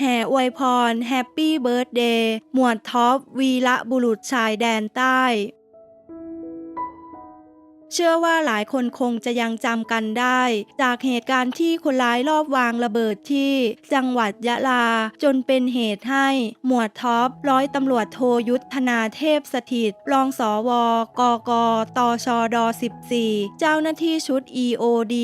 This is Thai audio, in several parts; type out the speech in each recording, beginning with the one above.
แห่อวยพรแฮปปี้เบิร์ดเดย์หมวดท็อปวีระบุรุษชายแดนใต้ เชื่อว่าหลายคนคงจะยังจำกันได้ จากเหตุการณ์ที่คนร้ายลอบวางระเบิดที่ จังหวัดยะลา จนเป็นเหตุให้ หมวดท็อปร้อยตำรวจโทยุทธนาเทพสถิตรองสอวกกตชด 14 เจ้าหน้าที่ชุด EOD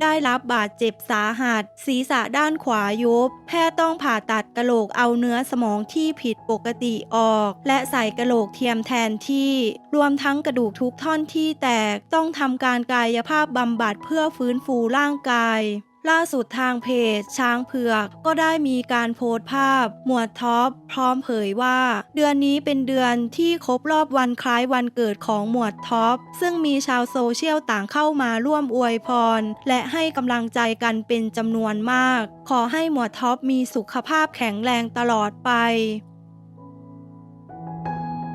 ได้รับบาดเจ็บสาหัส ศีรษะด้านขวายุบ แพทย์ต้องผ่าตัดกะโหลกเอาเนื้อสมองที่ผิดปกติออก และใส่กะโหลกเทียมแทนที่ รวมทั้งกระดูกทุกท่อนที่แตกต้้องทำการกายภาพบำบัดเพื่อฟื้นฟูร่างกาย ล่าสุดทางเพจ ช้างเผือกก็ได้มีการโพสต์ภาพ หมวดท็อป พร้อมเผยว่า เดือนนี้เป็นเดือนที่ครบรอบวันคล้ายวันเกิดของหมวดท็อป ซึ่งมีชาวโซเชียลต่างเข้ามาร่วมอวยพร และให้กำลังใจกันเป็นจำนวนมาก ขอให้หมวดท็อปมีสุขภาพแข็งแรงตลอดไป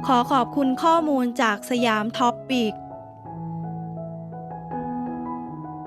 ขอขอบคุณข้อมูลจากสยามท็อปปิก